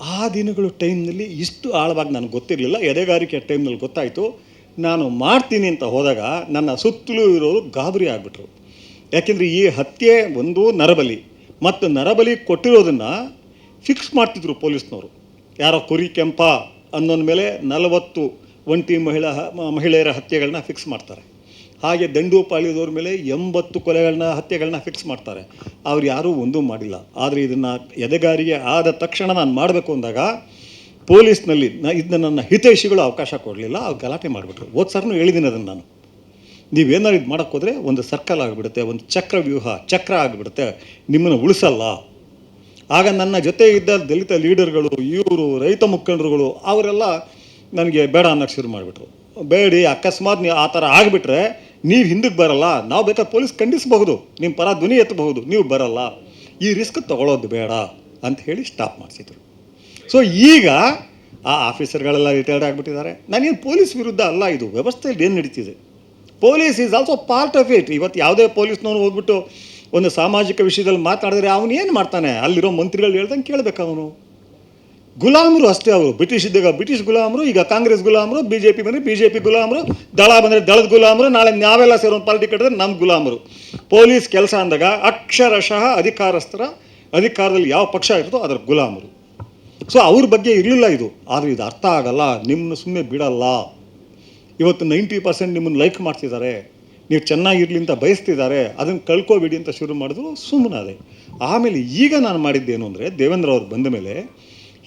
ಆ ದಿನಗಳು ಟೈಮ್ನಲ್ಲಿ ಇಷ್ಟು ಆಳವಾಗಿ ನನಗೆ ಗೊತ್ತಿರಲಿಲ್ಲ. ಎದೆಗಾರಿಕೆ ಟೈಮ್ನಲ್ಲಿ ಗೊತ್ತಾಯಿತು. ನಾನು ಮಾಡ್ತೀನಿ ಅಂತ ಹೋದಾಗ ನನ್ನ ಸುತ್ತಲೂ ಇರೋರು ಗಾಬರಿ ಆಗಿಬಿಟ್ರು. ಯಾಕೆಂದರೆ ಈ ಹತ್ಯೆ ಒಂದು ನರಬಲಿ. ಮತ್ತು ನರಬಲಿ ಕೊಟ್ಟಿರೋದನ್ನು ಫಿಕ್ಸ್ ಮಾಡ್ತಿದ್ರು ಪೊಲೀಸ್ನವರು. ಯಾರೋ ಕುರಿ ಕೆಂಪ ಮೇಲೆ ನಲವತ್ತು ಒಂಟಿ ಮಹಿಳಾ, ಮಹಿಳೆಯರ ಹತ್ಯೆಗಳನ್ನ ಫಿಕ್ಸ್ ಮಾಡ್ತಾರೆ. ಹಾಗೆ ದಂಡೋಪಾಳ್ಯದವ್ರ ಮೇಲೆ ಎಂಬತ್ತು ಕೊಲೆಗಳನ್ನ, ಹತ್ಯೆಗಳನ್ನ ಫಿಕ್ಸ್ ಮಾಡ್ತಾರೆ. ಅವ್ರು ಯಾರೂ ಒಂದೂ ಮಾಡಿಲ್ಲ. ಆದರೆ ಇದನ್ನು ಎದೆಗಾರಿಗೆ ಆದ ತಕ್ಷಣ ನಾನು ಮಾಡಬೇಕು ಅಂದಾಗ ಪೊಲೀಸ್ನಲ್ಲಿ ನ ಇದನ್ನ ನನ್ನ ಹಿತೈಷಿಗಳು ಅವಕಾಶ ಕೊಡಲಿಲ್ಲ. ಅವ್ರು ಗಲಾಟೆ ಮಾಡಿಬಿಟ್ರು. ಹೋದ ಸರ್ನು ಹೇಳಿದ್ದೀನಿ ಅದನ್ನು ನಾನು. ನೀವೇನಾದ್ರು ಇದು ಮಾಡೋಕ್ಕೋದ್ರೆ ಒಂದು ಸರ್ಕಲ್ ಆಗಿಬಿಡುತ್ತೆ, ಒಂದು ಚಕ್ರ ವ್ಯೂಹ, ಚಕ್ರ ಆಗಿಬಿಡುತ್ತೆ. ನಿಮ್ಮನ್ನು ಉಳಿಸಲ್ಲ. ಆಗ ನನ್ನ ಜೊತೆ ಇದ್ದ ದಲಿತ ಲೀಡರ್ಗಳು, ಇವರು, ರೈತ ಮುಖಂಡರುಗಳು, ಅವರೆಲ್ಲ ನನಗೆ ಬೇಡ ಅನ್ನೋಕ್ಕೆ ಶುರು ಮಾಡಿಬಿಟ್ರು. ಬೇಡಿ, ಅಕಸ್ಮಾತ್ ನೀವು ಆ ಥರ ಆಗಿಬಿಟ್ರೆ ನೀವು ಹಿಂದಕ್ಕೆ ಬರಲ್ಲ, ನಾವು ಬೇಕಾದ್ರೆ ಪೊಲೀಸ್ ಖಂಡಿಸಬಹುದು ನಿಮ್ಮ ಪರ ಧ್ವನಿ ಎತ್ತಬಹುದು, ನೀವು ಬರಲ್ಲ. ಈ ರಿಸ್ಕ್ ತಗೊಳ್ಳೋದು ಬೇಡ ಅಂತ ಹೇಳಿ ಸ್ಟಾಪ್ ಮಾಡಿಸಿದ್ರು. ಸೊ ಈಗ ಆ ಆಫೀಸರ್ಗಳೆಲ್ಲ ರಿಟೈರ್ಡ್ ಆಗಿಬಿಟ್ಟಿದ್ದಾರೆ. ನಾನೇನು ಪೊಲೀಸ್ ವಿರುದ್ಧ ಅಲ್ಲ, ಇದು ವ್ಯವಸ್ಥೆಯಲ್ಲಿ ಏನು ನಡೀತಿದೆ? Police is also part of it ಇವತ್ತು ಯಾವುದೇ ಪೊಲೀಸ್ನವ್ರು ಹೋಗ್ಬಿಟ್ಟು ಒಂದು ಸಾಮಾಜಿಕ ವಿಷಯದಲ್ಲಿ ಮಾತಾಡಿದ್ರೆ ಅವನು ಏನು ಮಾಡ್ತಾನೆ? ಅಲ್ಲಿರೋ ಮಂತ್ರಿಗಳು ಹೇಳ್ದಂಗೆ ಕೇಳಬೇಕು ಅವನು. ಗುಲಾಮರು ಅಷ್ಟೇ ಅವರು. ಬ್ರಿಟಿಷ್ ಇದ್ದಾಗ ಬ್ರಿಟಿಷ್ ಗುಲಾಮರು, ಈಗ ಕಾಂಗ್ರೆಸ್ ಗುಲಾಮರು ಬಿ ಜೆ ಪಿ ಬಂದರೆ ಬಿ ಜೆ ಪಿ ಗುಲಾಮರು, ದಳ ಬಂದರೆ ದಳದ ಗುಲಾಮರು, ನಾಳೆ ನಾವೆಲ್ಲ ಸೇರೋ ಪಾರ್ಟಿ ಕಟ್ಟಿದ್ರೆ ನಮ್ಮ ಗುಲಾಮರು. ಪೊಲೀಸ್ ಕೆಲಸ ಅಂದಾಗ ಅಕ್ಷರಶಃ ಅಧಿಕಾರಸ್ಥರ ಅಧಿಕಾರದಲ್ಲಿ ಯಾವ ಪಕ್ಷ ಇರ್ತದೋ ಅದರ ಗುಲಾಮರು. ಸೊ ಅವ್ರ ಬಗ್ಗೆ ಇರಲಿಲ್ಲ ಇದು. ಆದರೆ ಇದು ಅರ್ಥ ಆಗಲ್ಲ. ನಿಮ್ಮನ್ನ ಸುಮ್ಮನೆ ಬಿಡಲ್ಲ. ಇವತ್ತು ನೈಂಟಿ ಪರ್ಸೆಂಟ್ ನಿಮ್ಮನ್ನು ಲೈಕ್ ಮಾಡ್ತಿದ್ದಾರೆ. ನೀವು ಚೆನ್ನಾಗಿರಲಿ ಅಂತ ಬಯಸ್ತಿದ್ದಾರೆ. ಅದನ್ನು ಕಳ್ಕೊಬೇಡಿ ಅಂತ ಶುರು ಮಾಡಿದ್ರು ಸುಮ್ಮನಾದೆ ಆಮೇಲೆ ಈಗ ನಾನು ಮಾಡಿದ್ದೇನು ಅಂದರೆ ದೇವೇಂದ್ರ ಅವ್ರು ಬಂದ ಮೇಲೆ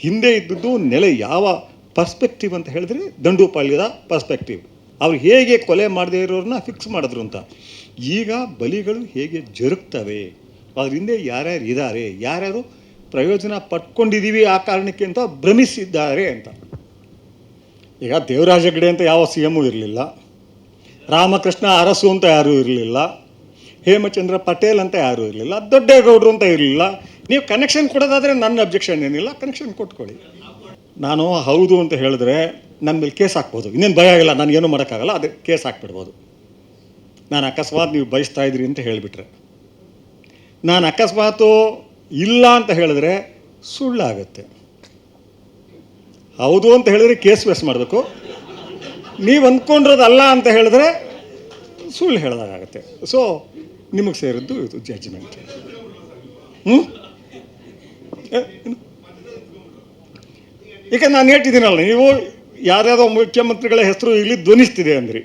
ಹಿಂದೆ ಇದ್ದದ್ದು ನೆಲೆ ಯಾವ ಪರ್ಸ್ಪೆಕ್ಟಿವ್ ಅಂತ ಹೇಳಿದ್ರೆ ದಂಡುಪಾಳ್ಯದ ಪರ್ಸ್ಪೆಕ್ಟಿವ್ ಅವ್ರು ಹೇಗೆ ಕೊಲೆ ಮಾಡದೇ ಇರೋರನ್ನ ಫಿಕ್ಸ್ ಮಾಡಿದ್ರು ಅಂತ. ಈಗ ಬಲಿಗಳು ಹೇಗೆ ಜರುಗ್ತವೆ? ಅದ್ರ ಹಿಂದೆ ಯಾರ್ಯಾರು ಇದ್ದಾರೆ ಯಾರ್ಯಾರು ಪ್ರಯೋಜನ ಪಡ್ಕೊಂಡಿದ್ದೀವಿ ಆ ಕಾರಣಕ್ಕೆ ಅಂತ ಭ್ರಮಿಸಿದ್ದಾರೆ ಅಂತ. ಈಗ ದೇವರಾಜ ಹೆಗಡೆ ಅಂತ ಯಾವ ಸಿ ಎಮ್ಮು ಇರಲಿಲ್ಲ. ರಾಮಕೃಷ್ಣ ಅರಸು ಅಂತ ಯಾರೂ ಇರಲಿಲ್ಲ. ಹೇಮಚಂದ್ರ ಪಟೇಲ್ ಅಂತ ಯಾರೂ ಇರಲಿಲ್ಲ. ದೊಡ್ಡೇಗೌಡರು ಅಂತ ಇರಲಿಲ್ಲ. ನೀವು ಕನೆಕ್ಷನ್ ಕೊಡೋದಾದರೆ ನನ್ನ ಅಬ್ಜೆಕ್ಷನ್ ಏನಿಲ್ಲ ಕನೆಕ್ಷನ್ ಕೊಟ್ಕೊಳ್ಳಿ. ನಾನು ಹೌದು ಅಂತ ಹೇಳಿದ್ರೆ ನನ್ನ ಮೇಲೆ ಕೇಸ್ ಹಾಕ್ಬೋದು. ಇನ್ನೇನು ಭಯ ಇಲ್ಲ ನನಗೇನು ಮಾಡೋಕ್ಕಾಗಲ್ಲ, ಅದು ಕೇಸ್ ಹಾಕ್ಬಿಡ್ಬೋದು. ನಾನು ಅಕಸ್ಮಾತ್ ನೀವು ಬಯಸ್ತಾ ಇದ್ರಿ ಅಂತ ಹೇಳಿಬಿಟ್ರೆ. ನಾನು ಅಕಸ್ಮಾತು ಇಲ್ಲ ಅಂತ ಹೇಳಿದ್ರೆ ಸುಳ್ಳಾಗತ್ತೆ. ಹೌದು ಅಂತ ಹೇಳಿದ್ರೆ ಕೇಸ್ ವೇಸ್ ಮಾಡಬೇಕು. ನೀವು ಅಂದ್ಕೊಂಡಿರೋದಲ್ಲ ಅಂತ ಹೇಳಿದ್ರೆ ಸುಳ್ಳು ಹೇಳ್ದಾಗತ್ತೆ ಸೊ ನಿಮಗೆ ಸೇರಿದ್ದು ಇದು ಜಡ್ಜ್ಮೆಂಟ್ ಹ್ಞೂ ಏನು? ಈಗ ನಾನು ಹೇಳ್ತಿದ್ದೀನಲ್ಲ, ನೀವು ಯಾರ್ಯಾರೋ ಮುಖ್ಯಮಂತ್ರಿಗಳ ಹೆಸರು ಇಲ್ಲಿ ಧ್ವನಿಸ್ತಿದೆ ಅಂದ್ರಿ.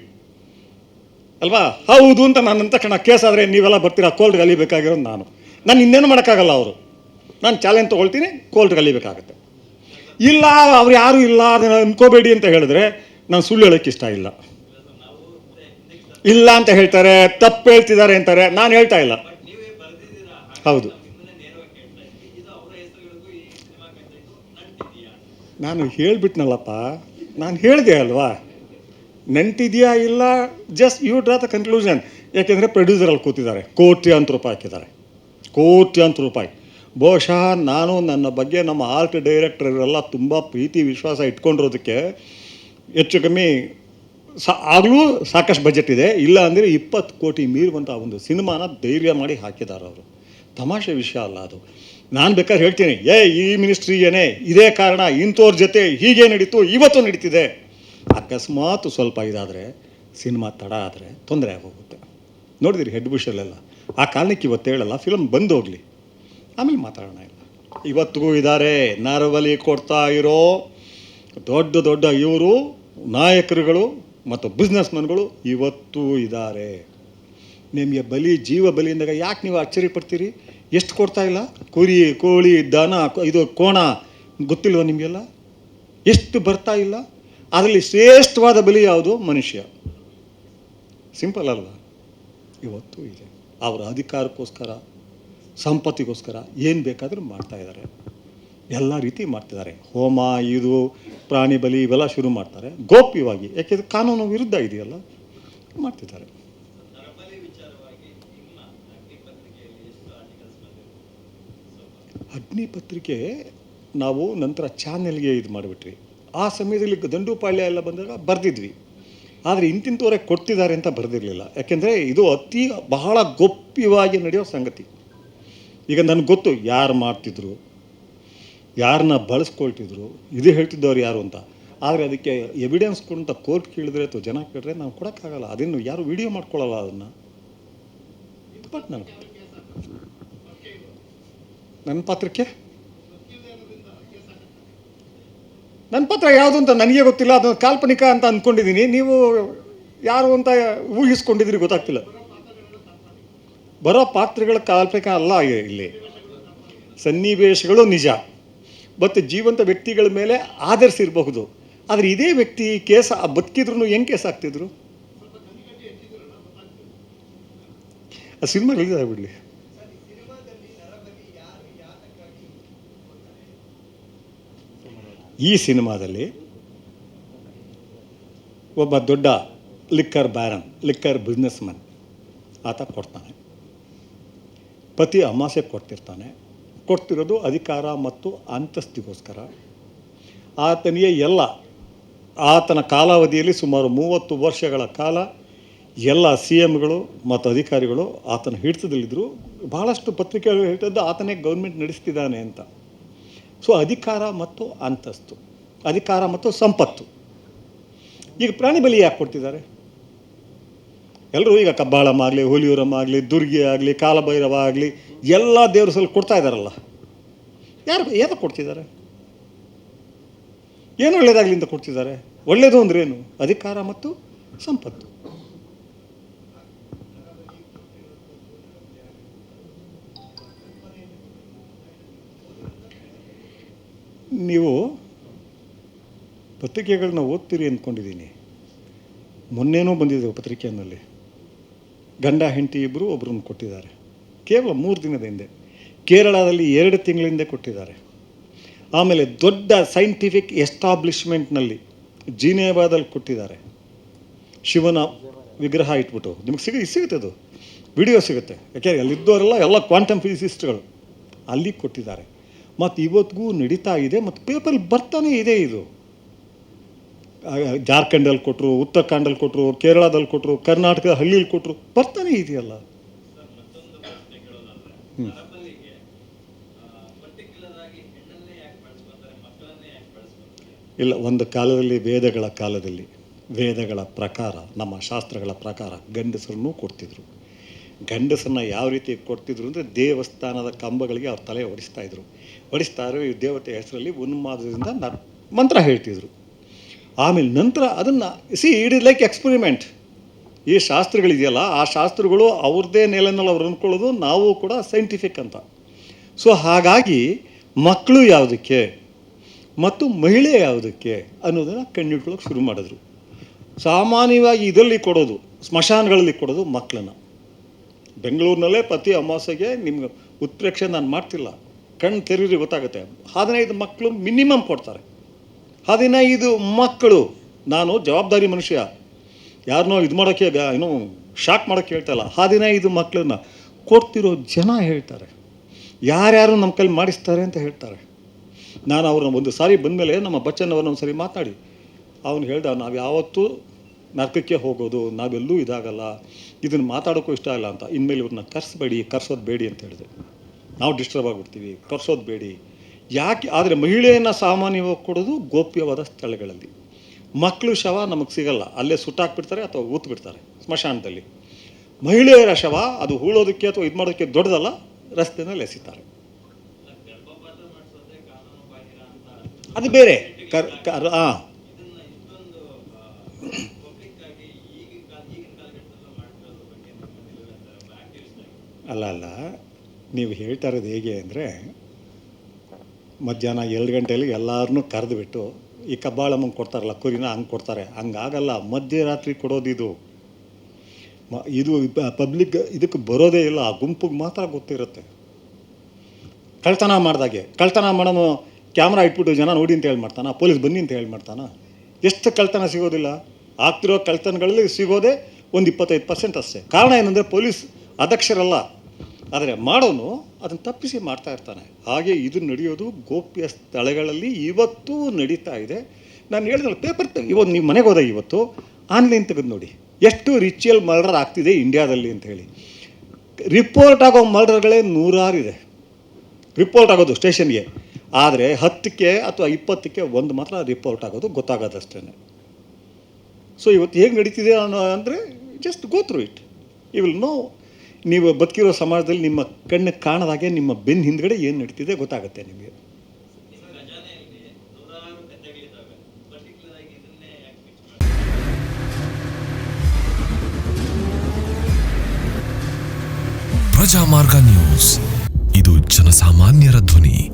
ಅಲ್ವಾ? ಹೌದು ಅಂತ ನಾನು ಅಂದ ತಕ್ಷಣ ಕೇಸ್ ಆದರೆ ನೀವೆಲ್ಲ ಬರ್ತೀರಾ? ಕೋಲ್ಡ್ ಅಲಿಬೇಕಾಗಿರೋದು ನಾನು. ನಾನು ಇನ್ನೇನು ಮಾಡೋಕ್ಕಾಗಲ್ಲ ಅವರು. ನಾನು ಚಾಲೆಂಜ್ ತೊಗೊಳ್ತೀನಿ, ಕೋಲ್ಡ್ ಅಲಿಬೇಕಾಗತ್ತೆ ಇಲ್ಲ, ಅವ್ರು ಯಾರೂ ಇಲ್ಲ, ಅದನ್ನು ಅನ್ಕೋಬೇಡಿ ಅಂತ ಹೇಳಿದ್ರೆ ನಾನು ಸುಳ್ಳು ಹೇಳಕ್ಕೆ ಇಷ್ಟ ಇಲ್ಲ. ಇಲ್ಲ ಅಂತ ಹೇಳ್ತಾರೆ, ತಪ್ಪು ಹೇಳ್ತಿದ್ದಾರೆ ಅಂತಾರೆ, ನಾನು ಹೇಳ್ತಾ ಇಲ್ಲ. ಹೌದು. ನಾನು ಹೇಳಿಬಿಟ್ನಲ್ಲಪ್ಪ, ನಾನು ಹೇಳಿದೆ ಅಲ್ವಾ? ನೆಂಟಿದೆಯಾ ಇಲ್ಲ? Just you draw the conclusion ಯಾಕೆಂದರೆ ಪ್ರೊಡ್ಯೂಸರಲ್ಲಿ ಕೂತಿದ್ದಾರೆ. ಅಂತ ರೂಪಾಯಿ ಹಾಕಿದ್ದಾರೆ. ಕೋಟಿ ಅಂತ ರೂಪಾಯಿ. ಬಹುಶಃ ನಾನು ನನ್ನ ಬಗ್ಗೆ ನಮ್ಮ ಆರ್ಟ್ ಡೈರೆಕ್ಟರ್ ಇವರೆಲ್ಲ ತುಂಬ ಪ್ರೀತಿ, ವಿಶ್ವಾಸ ಇಟ್ಕೊಂಡಿರೋದಕ್ಕೆ ಹೆಚ್ಚು ಕಮ್ಮಿ ಸಾ, ಆಗಲೂ ಸಾಕಷ್ಟು ಬಜೆಟ್ ಇದೆ. ಇಲ್ಲ ಅಂದರೆ ಇಪ್ಪತ್ತು ಕೋಟಿ ಮೀರುವಂಥ ಒಂದು ಸಿನಿಮಾನ ಧೈರ್ಯ ಮಾಡಿ ಹಾಕಿದ್ದಾರೆ ಅವರು. ತಮಾಷೆ ವಿಷಯ ಅಲ್ಲ ಅದು. ನಾನು ಬೇಕಾದ್ರೆ ಹೇಳ್ತೀನಿ, ಏ, ಈ ಮಿನಿಸ್ಟ್ರಿಗೇನೆ ಇದೇ ಕಾರಣ ಇಂಥವ್ರ ಜೊತೆ ಹೀಗೆ ನಡೀತು, ಇವತ್ತು ನಡೀತಿದೆ. ಅಕಸ್ಮಾತ್ ಸ್ವಲ್ಪ ಇದಾದರೆ, ಸಿನಿಮಾ ತಡ ಆದರೆ ತೊಂದರೆ ಆಗೋಗುತ್ತೆ. ನೋಡಿದಿರಿ ಹೆಡ್ ಬುಷಲ್ಲೆಲ್ಲ ಆ ಕಾರಣಕ್ಕೆ ಇವತ್ತು ಹೇಳಲ್ಲ ಫಿಲಮ್ ಬಂದು ಹೋಗಲಿ. ಆಮೇಲೆ ಮಾತಾಡೋಣ ಇಲ್ಲ ಇವತ್ತಿಗೂ ಇದ್ದಾರೆ ನರವಲಿ ಕೊಡ್ತಾ ಇರೋ ದೊಡ್ಡ ದೊಡ್ಡ ಇವರು, ನಾಯಕರುಗಳು ಮತ್ತು ಬಿಸ್ನೆಸ್ಮನ್ಗಳು ಇವತ್ತೂ ಇದ್ದಾರೆ ನಿಮಗೆ ಬಲಿ, ಜೀವ ಬಲಿ ಅಂದಾಗ ಯಾಕೆ ನೀವು ಆಶ್ಚರ್ಯ ಪಡ್ತೀರಿ? ಎಷ್ಟು ಕೊಡ್ತಾ ಇಲ್ಲ? ಕುರಿ, ಕೋಳಿ, ದನ ಇದು ಕೋಣ, ಗೊತ್ತಿಲ್ವ ನಿಮಗೆಲ್ಲ? ಎಷ್ಟು ಬರ್ತಾ ಇಲ್ಲ? ಅದರಲ್ಲಿ ಶ್ರೇಷ್ಠವಾದ ಬಲಿ ಯಾವುದು? ಮನುಷ್ಯ. ಸಿಂಪಲ್ ಅಲ್ಲ ಇವತ್ತು ಇದೆ. ಅವರ ಅಧಿಕಾರಕ್ಕೋಸ್ಕರ, ಸಂಪತ್ತಿಗೋಸ್ಕರ ಏನು ಬೇಕಾದರೂ ಮಾಡ್ತಾ ಇದ್ದಾರೆ. ಎಲ್ಲ ರೀತಿ ಮಾಡ್ತಿದ್ದಾರೆ. ಹೋಮ, ಇದು, ಪ್ರಾಣಿ ಬಲಿ ಇವೆಲ್ಲ ಶುರು ಮಾಡ್ತಾರೆ. ಗೋಪ್ಯವಾಗಿ. ಯಾಕೆಂದರೆ ಕಾನೂನು ವಿರುದ್ಧ ಇದೆಯಲ್ಲ? ಮಾಡ್ತಿದ್ದಾರೆ. ಅಗ್ನಿ ಪತ್ರಿಕೆ ನಾವು ನಂತರ ಚಾನೆಲ್ಗೆ ಇದು ಮಾಡಿಬಿಟ್ವಿ. ಆ ಸಮಯದಲ್ಲಿ ದಂಡುಪಾಳ್ಯ ಎಲ್ಲ ಬಂದಾಗ ಬರೆದಿದ್ವಿ. ಆದರೆ ಇಂತಿಂಥವರೇ ಕೊಡ್ತಿದ್ದಾರೆ ಅಂತ ಬರೆದಿರಲಿಲ್ಲ. ಯಾಕೆಂದರೆ ಇದು ಅತಿ ಬಹಳ ಗೊಪ್ಯವಾಗಿ ನಡೆಯೋ ಸಂಗತಿ. ಈಗ ನನಗೆ ಗೊತ್ತು ಯಾರು ಮಾಡ್ತಿದ್ರು ಯಾರನ್ನ ಬಳಸ್ಕೊಳ್ತಿದ್ರು, ಇದು ಹೇಳ್ತಿದ್ದವ್ರು ಯಾರು ಅಂತ. ಆದರೆ ಅದಕ್ಕೆ ಎವಿಡೆನ್ಸ್ ಕೊಡುವಂಥ ಕೋರ್ಟ್ ಕೇಳಿದ್ರೆ ಅಥವಾ ಜನ ಕೇಳಿದ್ರೆ ನಾವು ಕೊಡೋಕ್ಕಾಗಲ್ಲ. ಅದನ್ನು ಯಾರು ವಿಡಿಯೋ ಮಾಡ್ಕೊಳ್ಳಲ್ಲ ಅದನ್ನು? ಬಟ್ ನಾನು ನನ್ನ ಪಾತ್ರಕ್ಕೆ? ನನ್ನ ಪಾತ್ರ ಯಾವುದು ಅಂತ ನನಗೆ ಗೊತ್ತಿಲ್ಲ, ಅದು ಕಾಲ್ಪನಿಕ ಅಂತ ಅಂದ್ಕೊಂಡಿದ್ದೀನಿ ನೀವು ಯಾರು ಅಂತ ಊಹಿಸ್ಕೊಂಡಿದ್ರಿ ಗೊತ್ತಾಗ್ತಿಲ್ಲ. ಬರೋ ಪಾತ್ರಗಳ ಕಾಲ್ಪನಿಕ ಅಲ್ಲ ಇಲ್ಲಿ. ಸನ್ನಿವೇಶಗಳು ನಿಜ. ಮತ್ತು ಜೀವಂತ ವ್ಯಕ್ತಿಗಳ ಮೇಲೆ ಆಧರಿಸಿರಬಹುದು ಆದರೆ ಇದೇ ವ್ಯಕ್ತಿ ಕೇಸ ಬದುಕಿದ್ರು ಹೆಂಗೆ ಕೇಸ್ ಆಗ್ತಿದ್ರು? ಆ ಸಿನಿಮಾಗಳಿದೆ ಬಿಡಲಿ. ಈ ಸಿನಿಮಾದಲ್ಲಿ ಒಬ್ಬ ದೊಡ್ಡ liquor baron, liquor businessman ಆತ ಕೊಡ್ತಾನೆ. ಪತಿ ಅಮಾಸೆ ಕೊಡ್ತಿರ್ತಾನೆ. ಕೊಡ್ತಿರೋದು ಅಧಿಕಾರ ಮತ್ತು ಅಂತಸ್ತಿಗೋಸ್ಕರ. ಆತನಿಗೆ ಎಲ್ಲ, ಆತನ ಕಾಲಾವಧಿಯಲ್ಲಿ ಸುಮಾರು ಮೂವತ್ತು ವರ್ಷಗಳ ಕಾಲ ಎಲ್ಲ ಸಿ ಎಮ್ಗಳು ಮತ್ತು ಅಧಿಕಾರಿಗಳು ಆತನ ಹಿಡಿತದಲ್ಲಿದ್ದರು. ಭಾಳಷ್ಟು ಪತ್ರಿಕೆಗಳು ಹೇಳ್ತದ್ದು ಆತನೇ ಗೌರ್ಮೆಂಟ್ ನಡೆಸ್ತಿದ್ದಾನೆ ಅಂತ. ಸೊ ಅಧಿಕಾರ ಮತ್ತು ಅಂತಸ್ತು, ಅಧಿಕಾರ ಮತ್ತು ಸಂಪತ್ತು. ಈಗ ಪ್ರಾಣಿ ಬಲಿ ಯಾಕೆ ಕೊಡ್ತಿದ್ದಾರೆ? ಎಲ್ಲರೂ ಈಗ ಕಬ್ಬಾಳಮ್ಮ ಆಗಲಿ ಹುಲಿಯೂರಮ್ಮ ಆಗಲಿ ದುರ್ಗಿ ಆಗಲಿ, ಕಾಲಭೈರವ ಆಗಲಿ, ಎಲ್ಲ ದೇವ್ರ ಸಲ ಕೊಡ್ತಾ ಇದ್ದಾರಲ್ಲ ಯಾರು ಏನಕ್ಕೆ ಕೊಡ್ತಿದ್ದಾರೆ? ಏನು ಒಳ್ಳೇದಾಗಲಿ ಅಂತ ಕೊಡ್ತಿದ್ದಾರೆ? ಒಳ್ಳೆಯದು ಅಂದ್ರೇನು ಅಧಿಕಾರ ಮತ್ತು ಸಂಪತ್ತು. ನೀವು ಪತ್ರಿಕೆಗಳನ್ನ ಓದ್ತೀರಿ ಅಂದ್ಕೊಂಡಿದ್ದೀನಿ. ಮೊನ್ನೆನೂ ಬಂದಿದೆ ಪತ್ರಿಕೆಯಲ್ಲಿ ಗಂಡ, ಹೆಂಡತಿ ಇಬ್ಬರು ಒಬ್ಬರನ್ನು ಕೊಟ್ಟಿದ್ದಾರೆ. ಕೇವಲ ಮೂರು ದಿನದ ಹಿಂದೆ. ಕೇರಳದಲ್ಲಿ ಎರಡು ತಿಂಗಳಿಂದ ಕೊಟ್ಟಿದ್ದಾರೆ. ಆಮೇಲೆ ದೊಡ್ಡ ಸೈಂಟಿಫಿಕ್ ಎಸ್ಟಾಬ್ಲಿಷ್ಮೆಂಟ್ನಲ್ಲಿ ಜಿನೇವಾದಲ್ಲಿ ಕೊಟ್ಟಿದ್ದಾರೆ. ಶಿವನ ವಿಗ್ರಹ ಇಟ್ಬಿಟ್ಟು. ನಿಮಗೆ ಸಿಗ, ಸಿಗುತ್ತೆ ಅದು. ವಿಡಿಯೋ ಸಿಗುತ್ತೆ. ಯಾಕೆಂದರೆ ಅಲ್ಲಿದ್ದವರೆಲ್ಲ ಎಲ್ಲ ಕ್ವಾಂಟಮ್ ಫಿಸಿಸ್ಟ್ಗಳು ಅಲ್ಲಿ ಕೊಟ್ಟಿದ್ದಾರೆ. ಮತ್ತು ಇವತ್ತಿಗೂ ನಡೀತಾ ಇದೆ ಮತ್ತು ಪೇಪರ್ ಬರ್ತಾನೆ ಇದೆ ಇದು. ಜಾರ್ಖಂಡಲ್ಲಿ ಕೊಟ್ಟರು ಉತ್ತರಾಖಂಡಲ್ಲಿ ಕೊಟ್ಟರು ಕೇರಳದಲ್ಲಿ ಕೊಟ್ಟರು ಕರ್ನಾಟಕದ ಹಳ್ಳಿಯಲ್ಲಿ ಕೊಟ್ಟರು ಬರ್ತಾನೆ ಇದೆಯಲ್ಲ. ಹ್ಞೂ ಇಲ್ಲ, ಒಂದು ಕಾಲದಲ್ಲಿ ವೇದಗಳ ಕಾಲದಲ್ಲಿ, ವೇದಗಳ ಪ್ರಕಾರ, ನಮ್ಮ ಶಾಸ್ತ್ರಗಳ ಪ್ರಕಾರ ಗಂಡಸರನ್ನೂ ಕೊಡ್ತಿದ್ರು. ಗಂಡಸರನ್ನ ಯಾವ ರೀತಿ ಕೊಡ್ತಿದ್ರು ಅಂದರೆ ದೇವಸ್ಥಾನದ ಕಂಬಗಳಿಗೆ ಅವ್ರ ತಲೆ ಹೊಡಿಸ್ತಾ ಇದ್ರು. ಹೊಡಿಸ್ತಾರೆ, ಈ ದೇವತೆ ಹೆಸರಲ್ಲಿ ಉನ್ಮಾದದಿಂದ ನ, ಮಂತ್ರ ಹೇಳ್ತಿದ್ರು. ಆಮೇಲೆ ನಂತರ ಅದನ್ನು see it is like experiment ಈ ಶಾಸ್ತ್ರಗಳಿದೆಯಲ್ಲ, ಆ ಶಾಸ್ತ್ರಗಳು ಅವ್ರದ್ದೇ ನೆಲೆನಲ್ಲಿ ಅವ್ರು ಅಂದ್ಕೊಳ್ಳೋದು, ನಾವು ಕೂಡ ಸೈಂಟಿಫಿಕ್ ಅಂತ. ಸೊ ಹಾಗಾಗಿ ಮಕ್ಕಳು ಯಾವುದಕ್ಕೆ ಮತ್ತು ಮಹಿಳೆ ಯಾವುದಕ್ಕೆ ಅನ್ನೋದನ್ನು ಕಂಡುಹಿಡ್ಕೊಳ್ಳೋಕೆ ಶುರು ಮಾಡಿದ್ರು. ಸಾಮಾನ್ಯವಾಗಿ ಇದರಲ್ಲಿ ಕೊಡೋದು, ಸ್ಮಶಾನಗಳಲ್ಲಿ ಕೊಡೋದು ಮಕ್ಕಳನ್ನ ಬೆಂಗಳೂರಿನಲ್ಲೇ ಪ್ರತಿ ಅಮಾವಾಸ್ಯೆಗೆ ನಿಮ್ಗೆ ಉತ್ಪ್ರೇಕ್ಷೆ ನಾನು ಮಾಡ್ತಿಲ್ಲ. ಕಣ್ಣು ತೆರೀರಿ ಗೊತ್ತಾಗುತ್ತೆ. ಹದಿನೈದು ಮಕ್ಕಳು ಮಿನಿಮಮ್ ಕೊಡ್ತಾರೆ. ಹದಿನೈದು ಮಕ್ಕಳು. ನಾನು ಜವಾಬ್ದಾರಿ ಮನುಷ್ಯ. ಯಾರನ್ನೋ ಇದು ಮಾಡೋಕ್ಕೆ ಏನೋ ಶಾಕ್ ಮಾಡೋಕ್ಕೆ ಹೇಳ್ತಾ ಇಲ್ಲ. ಹದಿನೈದು ಮಕ್ಕಳನ್ನ ಕೊಡ್ತಿರೋ ಜನ ಹೇಳ್ತಾರೆ. ಯಾರ್ಯಾರು ನಮ್ಮ ಕೈಲಿ ಮಾಡಿಸ್ತಾರೆ ಅಂತ ಹೇಳ್ತಾರೆ. ನಾನು ಅವ್ರನ್ನ ಒಂದು ಸಾರಿ ಬಂದಮೇಲೆ ನಮ್ಮ ಬಚ್ಚನ್ ಅವ್ರನ್ನ ಒಂದು ಸಾರಿ ಮಾತಾಡಿ. ಅವನು ಹೇಳ್ದ, ನಾವು ಯಾವತ್ತೂ ನರಕಕ್ಕೆ ಹೋಗೋದು, ನಾವೆಲ್ಲೂ ಇದಾಗಲ್ಲ, ಇದನ್ನು ಮಾತಾಡೋಕ್ಕೂ ಇಷ್ಟ ಇಲ್ಲ ಅಂತ ಇನ್ಮೇಲೆ ಇವ್ರನ್ನ ಕರ್ಸ್ಬೇಡಿ, ಕರ್ಸೋದು ಬೇಡಿ ಅಂತ ಹೇಳಿದೆ ನಾವು ಡಿಸ್ಟರ್ಬ್ ಆಗಿಬಿಡ್ತೀವಿ, ಕರ್ಸೋದು ಬೇಡಿ. ಯಾಕೆ, ಆದರೆ ಮಹಿಳೆಯನ್ನು ಸಾಮಾನ್ಯವಾಗಿ ಕೊಡೋದು ಗೋಪ್ಯವಾದ ಸ್ಥಳಗಳಲ್ಲಿ. ಮಕ್ಕಳು ಶವ ನಮಗೆ ಸಿಗಲ್ಲ, ಅಲ್ಲೇ ಸುಟ್ಟಾಕ್ಬಿಡ್ತಾರೆ ಅಥವಾ ಊತ್ಬಿಡ್ತಾರೆ ಸ್ಮಶಾನದಲ್ಲಿ. ಮಹಿಳೆಯರ ಶವ, ಅದು ಹೂಳೋದಕ್ಕೆ ಅಥವಾ ಇದು ಮಾಡೋದಕ್ಕೆ ದೊಡ್ಡದಲ್ಲ, ರಸ್ತೆನಲ್ಲಿ ಎಸಿತಾರೆ. ಅದು ಬೇರೆ, ಕರ್ ಕರ್ ಹಾಂ ಅಲ್ಲ ಅಲ್ಲ. ನೀವು ಹೇಳ್ತಾ ಇರೋದು ಹೇಗೆ ಅಂದರೆ, ಮಧ್ಯಾಹ್ನ ಎರಡು ಗಂಟೆಯಲ್ಲಿ ಎಲ್ಲರನ್ನೂ ಕರೆದುಬಿಟ್ಟು, ಈ ಕಬ್ಬಾಳಮ್ಮಂಗೆ ಕೊಡ್ತಾರಲ್ಲ, ಕುರಿನ ಹಂಗೆ ಕೊಡ್ತಾರೆ. ಹಂಗಾಗಲ್ಲ, ಮಧ್ಯರಾತ್ರಿ ಕೊಡೋದು ಇದು. ಮ- ಇದು ಪಬ್ಲಿಕ್ ಇದಕ್ಕೆ ಬರೋದೇ ಇಲ್ಲ, ಆ ಗುಂಪಿಗೆ ಮಾತ್ರ ಗೊತ್ತಿರುತ್ತೆ. ಕಳ್ತನ ಮಾಡಿದಾಗೆ. ಕಳ್ತನ ಮಾಡೋನು ಕ್ಯಾಮ್ರಾ ಇಟ್ಬಿಟ್ಟು ಜನ ನೋಡಿ ಅಂತ ಹೇಳಿ ಮಾಡ್ತಾನ? ಪೊಲೀಸ್ ಬನ್ನಿ ಅಂತ ಹೇಳಿ ಮಾಡ್ತಾನ? ಎಷ್ಟು ಕಳ್ತನ ಸಿಗೋದಿಲ್ಲ? ಆಗ್ತಿರೋ ಕಳ್ತನಗಳಲ್ಲಿ ಸಿಗೋದೇ ಒಂದು ಇಪ್ಪತ್ತೈದು ಪರ್ಸೆಂಟ್ ಅಷ್ಟೇ. ಕಾರಣ ಏನಂದರೆ ಪೊಲೀಸ್ ಅದಕ್ಷರಲ್ಲ ಆದರೆ ಮಾಡೋನು ಅದನ್ನು ತಪ್ಪಿಸಿ ಮಾಡ್ತಾ ಇರ್ತಾನೆ. ಹಾಗೆ ಇದು ನಡೆಯೋದು ಗೋಪ್ಯ ಸ್ಥಳಗಳಲ್ಲಿ ಇವತ್ತೂ ನಡೀತಾ ಇದೆ. ನಾನು ಹೇಳಿದ್ನಲ್ಲ ಪೇಪರ್ ಇವತ್ತು ನೀವು ಮನೆಗೆ ಹೋದಾಗ ಇವತ್ತು ಆನ್ಲೈನ್ ತೆಗೆದು ನೋಡಿ. ಎಷ್ಟು ರಿಚುವಲ್ ಮರ್ಡರ್ ಆಗ್ತಿದೆ ಇಂಡಿಯಾದಲ್ಲಿ ಅಂತ ಹೇಳಿ. ರಿಪೋರ್ಟ್ ಆಗೋ ಮರ್ಡರ್ಗಳೇ ನೂರಾರಿದೆ ರಿಪೋರ್ಟ್ ಆಗೋದು ಸ್ಟೇಷನ್ಗೆ ಆದರೆ ಹತ್ತಕ್ಕೆ ಅಥವಾ ಇಪ್ಪತ್ತಕ್ಕೆ ಒಂದು ಮಾತ್ರ ರಿಪೋರ್ಟ್ ಆಗೋದು ಗೊತ್ತಾಗೋದಷ್ಟೇ ಸೊ ಇವತ್ತು ಹೇಗೆ ನಡೀತಿದೆ ಅನ್ನೋ ಅಂದರೆ just go through it you will know ನೀವು ಬದುಕಿರೋ ಸಮಾಜದಲ್ಲಿ ನಿಮ್ಮ ಕಣ್ಣು ಕಾಣದಾಗೆ ನಿಮ್ಮ ಬೆನ್ನ ಹಿಂದ್ಗಡೆ ಏನು ನಡೀತಿದೆ ಗೊತ್ತಾಗುತ್ತೆ ನಿಮಗೆ. ಪ್ರಜಾಮಾರ್ಗ ನ್ಯೂಸ್. ಇದು ಜನಸಾಮಾನ್ಯರ ಧ್ವನಿ.